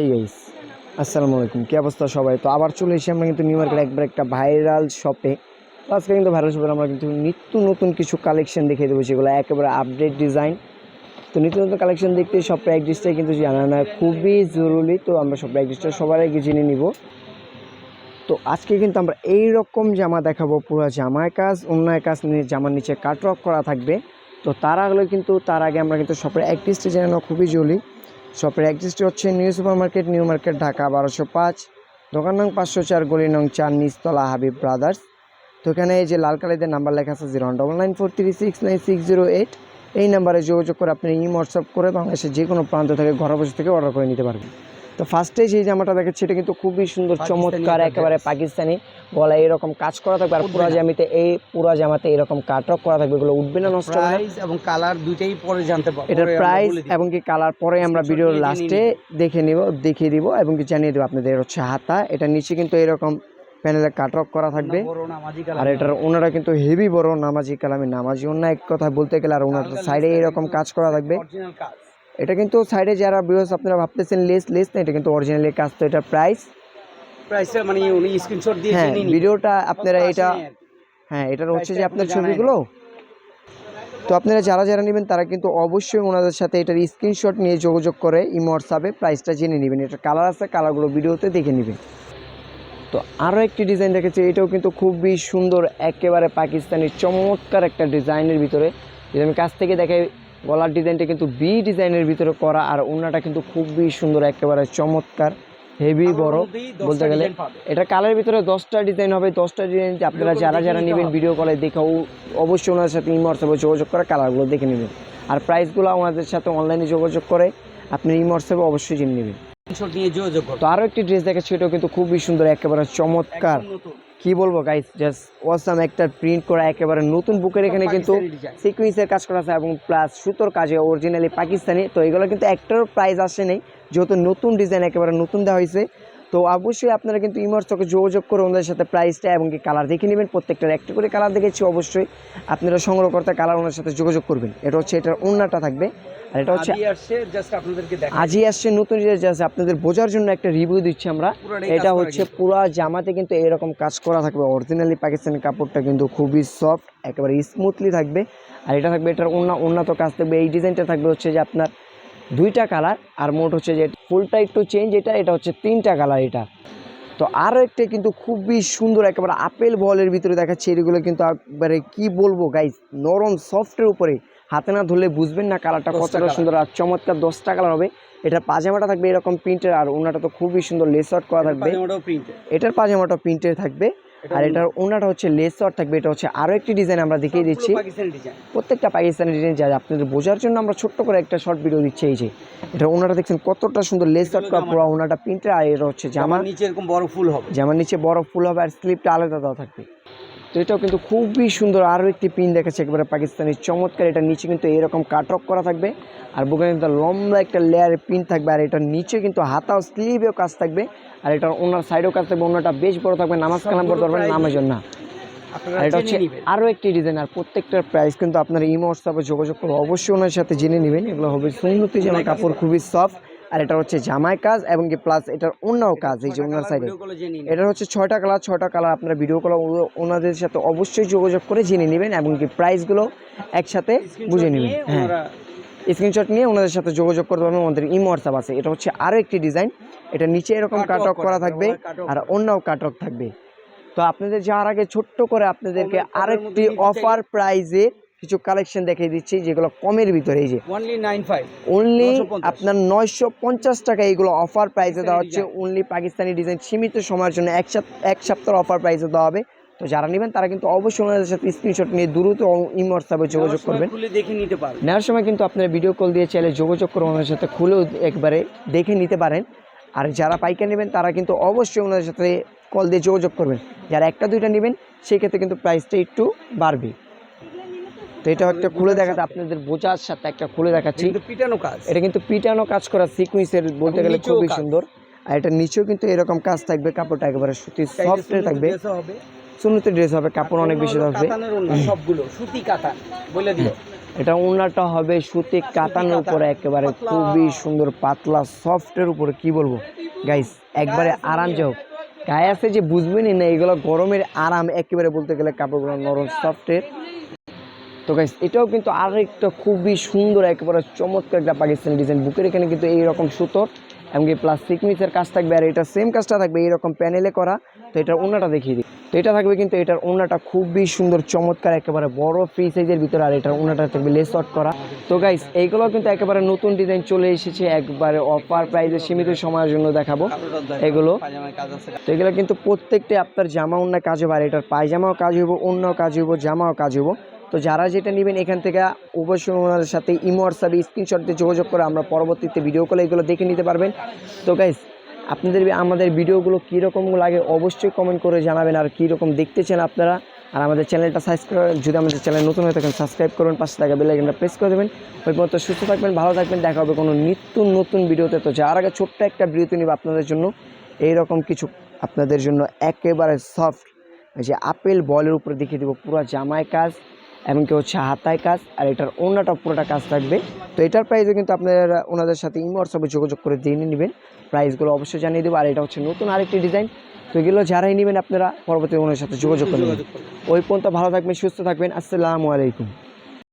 এই গাইস আসসালামু আলাইকুম। কি অবস্থা সবাই? তো আবার চলে এসে আমরা কিন্তু নিউ মার্কেট একবার একটা ভাইরাল শপে তো আজকে কিন্তু ভাইরাল শপে আমরা কিন্তু নিত্য নতুন কিছু কালেকশন দেখিয়ে দেবো সেগুলো একেবারে আপডেট ডিজাইন তো নিত্য নতুন কালেকশন দেখতে সব প্র্যাকটিসটাই কিন্তু জানা না, খুবই জরুরি। তো আমরা সব প্র্যাকটিসটা সবার আগে জেনে নিব। তো আজকে কিন্তু আমরা এই রকম জামা দেখাবো, পুরো জামায় কাজ অন্যায় কাজ নিয়ে জামার নিচে কাটরক করা থাকবে। তো তার আগে কিন্তু, তার আগে আমরা কিন্তু সবের অ্যাক্টিসটি জেনে নেওয়া খুবই জরুরি। শপের অ্যাড্রেসটি হচ্ছে new super market new market, Dhaka বারোশো পাঁচ। দোকান নং পাঁচশো চার, গলি নং চার, নিচতলা হাবিব ব্রাদার্স। তো এখানে এই যে লাল কালিদের নাম্বার লেখা আছে zero double nine four three six nine six zero eight. এই নাম্বারে যোগাযোগ করে আপনি ইম হোয়াটসঅ্যাপ করে বাংলাদেশের যে কোনো প্রান্ত থেকে ঘরে বসে থেকে অর্ডার করে নিতে পারবেন। তো ফার্স্টে যে জামাটা দেখাচ্ছি এটা কিন্তু খুবই সুন্দর চমৎকার একেবারে পাকিস্তানি। গলায় এরকম কাজ করা থাকবে আর পুরা জামিতে এই পুরা জামাতে এরকম কাটক করা থাকবে এগুলো উঠবে না নষ্ট হবে প্রাইস এবং কালার দুইটাই পরে জানতে পারব এটার প্রাইস এবং কি কালার পরে আমরা ভিডিওর লাস্টে দেখে নিব দেখিয়ে দিব এবং কি জানিয়ে দেবো আপনাদের হচ্ছে হাতা। এটা নিচে কিন্তু এরকম প্যানেলে কাটক করা থাকবে। আর এটার ওনারা কিন্তু হেভি বড় নামাজি কালামি নামাজি অন্য এক কথা বলতে গেলে আর ওনার সাইডে এরকম কাজ করা থাকবে। এটা কিন্তু সাইডে যারা বিহস আপনারা ভাবতেছেন লেস লেস না এটা কিন্তু অরিজিনালি কাজ তো এটার প্রাইস প্রাইসটা মানে উনি স্ক্রিনশট দিয়ে হ্যাঁ ভিডিওটা আপনারা এটা। হ্যাঁ এটার হচ্ছে যে আপনার ছবিগুলো। তো আপনারা যারা যারা নেবেন তারা কিন্তু অবশ্যই ওনাদের সাথে এটার স্ক্রিনশট নিয়ে যোগাযোগ করে ইমো হোয়াটসঅ্যাপে প্রাইসটা জেনে নেবেন। এটার কালার আছে কালারগুলো ভিডিওতে দেখে নেবেন। তো আরও একটি ডিজাইন রেখেছে এটাও কিন্তু খুবই সুন্দর একেবারে পাকিস্তানি চমৎকার একটা ডিজাইনের ভিতরে। যদি আমি কাছ থেকে দেখাই গলার ডিজাইনটা কিন্তু বি ডিজাইনের ভিতরে করা আর ওনাটা কিন্তু খুবই সুন্দর একেবারে চমৎকার হেভি বড় কালার বলতে গেলে এটা কালারের ভিতরে দশটা ডিজাইন হবে দশটা ডিজাইন আপনারা যারা যারা নেবেন ভিডিও কলে দেখাও অবশ্যই ওনার সাথে ইমো হোয়াটসঅ্যাপে যোগাযোগ করে কালারগুলো দেখে নেবেন। আর প্রাইসগুলো ওনাদের সাথে অনলাইনে যোগাযোগ করে আপনি ইমো হোয়াটসঅ্যাপে অবশ্যই জেনে নেবেন। তো আরও একটি ড্রেস দেখাচ্ছি এটাও কিন্তু খুবই সুন্দর একেবারে চমৎকার। কি বলব গাইস জাস্ট ওয়াসাম একটা প্রিন্ট করা একেবারে নতুন বুকের এখানে কিন্তু। সিকুয়েন্সের কাজ করা আছে এবং প্লাস সুতোর কাজে অরিজিনালি পাকিস্তানি। তো এগুলো কিন্তু একটারও প্রাইস আসে নেই যেহেতু নতুন ডিজাইন একেবারে নতুন দেওয়া হয়েছে। তো অবশ্যই আপনারা কিন্তু ইমর্সকে যোগাযোগ করে ওনাদের সাথে প্রাইসটা এবং কি কালার দেখে নেবেন প্রত্যেকটার একটা করে কালার দেখেছি অবশ্যই। আপনারা সংগ্রহ করতে কালার ওনার সাথে যোগাযোগ করবেন। এটা হচ্ছে এটার অন্যটা থাকবে। আর এটা হচ্ছে আজই আসছে জাস্ট নতুন আছে আপনাদের বোঝার জন্য একটা রিভিউ দিচ্ছি আমরা। এটা হচ্ছে। পুরা জামাতে কিন্তু এরকম কাজ করা থাকবে। অরিজিনালি পাকিস্তানি কাপড়টা কিন্তু খুবই সফট একেবারে স্মুথলি থাকবে। আর এটা থাকবে এটার অন্য উন্নত কাজ থাকবে। এই ডিজাইনটা থাকবে হচ্ছে যে আপনার দুইটা কালার আর মোট হচ্ছে যে ফুলটা একটু চেঞ্জ এটা এটা হচ্ছে তিনটা কালার এটা। তো আরও একটা কিন্তু খুবই সুন্দর একেবারে আপেল বলের ভিতরে দেখাচ্ছে এগুলো কিন্তু একবারে কি বলব গাইজ নরম সফটের উপরে। হাতে না ধরলে বুঝবেন না কালারটা কতটা সুন্দর আর চমৎকার দশটা কালার হবে। এটার পাজামাটা থাকবে এরকম প্রিন্টের আর ওনাটা তো খুবই সুন্দর লেস আউট করা থাকবে। এটার পাজামাটা প্রিন্টের থাকবে। আর এটার ওনাটা হচ্ছে লেস আউট থাকবে এটা হচ্ছে আরও একটি ডিজাইন আমরা দেখিয়ে দিচ্ছি। প্রত্যেকটা পাকিস্তানি ডিজাইন যা আপনাদের বোঝার জন্য আমরা ছোট্ট করে একটা শর্ট ভিডিও দিচ্ছি এই যে। এটা ওনাটা দেখছেন কতটা সুন্দর লেস আউট করা পুরো ওনাটা প্রিন্টের আর এটা হচ্ছে জামা নিচে এরকম বড় ফুল হবে। জামার নিচে বড় ফুল হবে আর স্লিপটা আলাদা দেওয়া থাকবে। তো এটাও কিন্তু খুবই সুন্দর আরও একটি পিন দেখাচ্ছে একেবারে পাকিস্তানি। চমৎকার এটার নিচে কিন্তু এরকম কাটক করা থাকবে। আর বুকে কিন্তু লম্বা একটা লেয়ারের পিন থাকবে আর এটার নিচে কিন্তু হাতাও স্লিভেও কাজ থাকবে আর এটার ওনার সাইডেও কাজ থাকবে ওনাটা বেশ বড় থাকবে নামাজ কালাম পড়তে পারবেন নামাজ না। আর এটা হচ্ছে আরও একটি ডিজাইন আর প্রত্যেকটার প্রাইস কিন্তু আপনার ইমো হোয়াটসঅ্যাপে যোগাযোগ করে অবশ্যই ওনার সাথে জেনে নেবেন এগুলো হবে সুন্নতি জামা কাপড় খুবই সফট আর এটা হচ্ছে জামায় কাজ এবং কি প্লাস এটার অন্যও কাজ এই যে ওনার সাইডে এটার হচ্ছে ছয়টা কালার ছয়টা কালার আপনারা ভিডিও কল ওনাদের সাথে অবশ্যই যোগাযোগ করে জেনে নেবেন এবং কি প্রাইসগুলো একসাথে বুঝে নেবেন। হ্যাঁ। স্ক্রিনশট নিয়ে ওনাদের সাথে যোগাযোগ করতে পারবেন আমাদের ইমো হোয়াটসঅ্যাপ আছে। এটা হচ্ছে আরও একটি ডিজাইন এটা নিচে এরকম কাটক করা থাকবে, আর। অন্যও কাটক থাকবে। তো আপনাদের যাওয়ার আগে ছোট্ট করে আপনাদেরকে আরেকটি অফার প্রাইজে কিছু কালেকশন দেখিয়ে দিচ্ছি যেগুলো কমের ভিতরে এই যে। অনলি নাইন ফাইভ অনলি আপনার নয়শো পঞ্চাশ টাকা এইগুলো অফার প্রাইসে দেওয়া হচ্ছে। অনলি পাকিস্তানি ডিজাইন সীমিত সময়ের জন্য এক সপ্তাহ এক সপ্তাহ অফার প্রাইসে দেওয়া হবে। তো যারা নেবেন তারা কিন্তু অবশ্যই ওনাদের সাথে স্ক্রিনশট নিয়ে দ্রুত ইম হোয়াটসঅ্যাপে যোগাযোগ করবেন। খুলে দেখে নিতে পারবেন। নেওয়ার সময় কিন্তু আপনারা ভিডিও কল দিয়ে চাইলে যোগাযোগ করে ওনাদের সাথে খুলেও একবারে দেখে নিতে পারেন। আর যারা পাইকার নেবেন তারা কিন্তু অবশ্যই ওনাদের সাথে কল দিয়ে যোগাযোগ করবেন। যারা একটা দুইটা নেবেন সেই ক্ষেত্রে কিন্তু প্রাইসটা একটু বাড়বে। তো এটা একটা খুলে দেখাতে আপনাদের বোঝার সাথে একটা খুলে দেখাচ্ছি। পিটানো কাজ। এটা কিন্তু পিটানো কাজ করা সিকুয়েন্সের বলতে গেলে খুবই সুন্দর। আর এটা নিচেও কিন্তু এরকম কাজ থাকবে কাপড়টা একেবারে সুতি সফট সুন্দর থাকবে সুন্নতি ড্রেস হবে কাপড় অনেক বেশি থাকবে সবগুলো সুতি কাতান বলে দিল এটা ওনাটা হবে সুতি কাতানোর উপরে একেবারে। খুবই সুন্দর পাতলা সফটের উপরে কি বলব? গাইস একবারে আরাম যাও। গায়ে আছে যে বুঝবেনই না এগুলো গরমের আরাম একেবারে বলতে গেলে কাপড়গুলো নরম সফটের তো গাইস এটাও কিন্তু আরেকটা খুবই সুন্দর, একেবারে চমৎকার একটা পাকিস্তানি ডিজাইন বুকের এখানে কিন্তু এইরকম সুতোর এমনকি প্লাস সিকমিসের কাজ থাকবে আর এটা সেম কাজটা থাকবে এইরকম প্যানেলে করা। তো এটার ওনাটা দেখিয়ে দিই। তো এটা থাকবে কিন্তু এটার ওনাটা খুবই সুন্দর, চমৎকার, একেবারে বড় ফ্রি সাইজের ভিতরে আর এটার ওনাটা থাকবে লেস আউট করা। তো গাইস এইগুলো কিন্তু একেবারে নতুন ডিজাইন চলে এসেছে, একবারে অফার প্রাইসে সীমিত সময়ের জন্য দেখাবো এগুলো। তো এগুলো কিন্তু প্রত্যেকটাই আপনার জামা অন্য কাজ হবে আর এটার পায়জামাও কাজ হইব অন্য কাজ হইব, জামাও কাজ হইব। তো যারা যেটা নেবেন এখান থেকে অবশ্যই ওনাদের সাথে ইমো হোয়াটসঅ্যাপে স্ক্রিনশট দিয়ে যোগাযোগ করে আমরা পরবর্তীতে ভিডিও কলে এগুলো দেখে নিতে পারবেন। তো গাইস আপনাদের আমাদের ভিডিওগুলো কীরকম লাগে অবশ্যই কমেন্ট করে জানাবেন আর কীরকম দেখতে চান আপনারা। আর আমাদের চ্যানেলটা সাবস্ক্রাইব যদি আমাদের চ্যানেল নতুন হয়ে থাকেন সাবস্ক্রাইব করুন, পাশে থাকা বেল আইকনটা প্রেস করে দেবেন। ওই পর্যন্ত সুস্থ থাকবেন, ভালো থাকবেন, দেখা হবে কোনো নিত্য নতুন ভিডিওতে তো যার আগে ছোট্ট একটা ভিডিওতে নিব আপনাদের জন্য। এইরকম কিছু আপনাদের জন্য একেবারে সফট যে আপেল বলের উপরে দেখিয়ে দেবো, পুরো জামায় কাজ। এমনকি হচ্ছে হাতায় কাজ আর এটার অন্যটা পুরোটা কাজ থাকবে। তো এটার প্রাইসও কিন্তু আপনারা ওনাদের সাথে ইমো হোয়াটসঅ্যাপে যোগাযোগ করে জেনে নেবেন। প্রাইসগুলো অবশ্যই জানিয়ে দেবো। আর এটা হচ্ছে নতুন আরেকটি ডিজাইন তো এগুলো যারাই নেবেন আপনারা পরবর্তী ওনার সাথে যোগাযোগ করে নেবেন। ওই পর্যন্ত ভালো থাকবেন সুস্থ থাকবেন। আসসালামু আলাইকুম।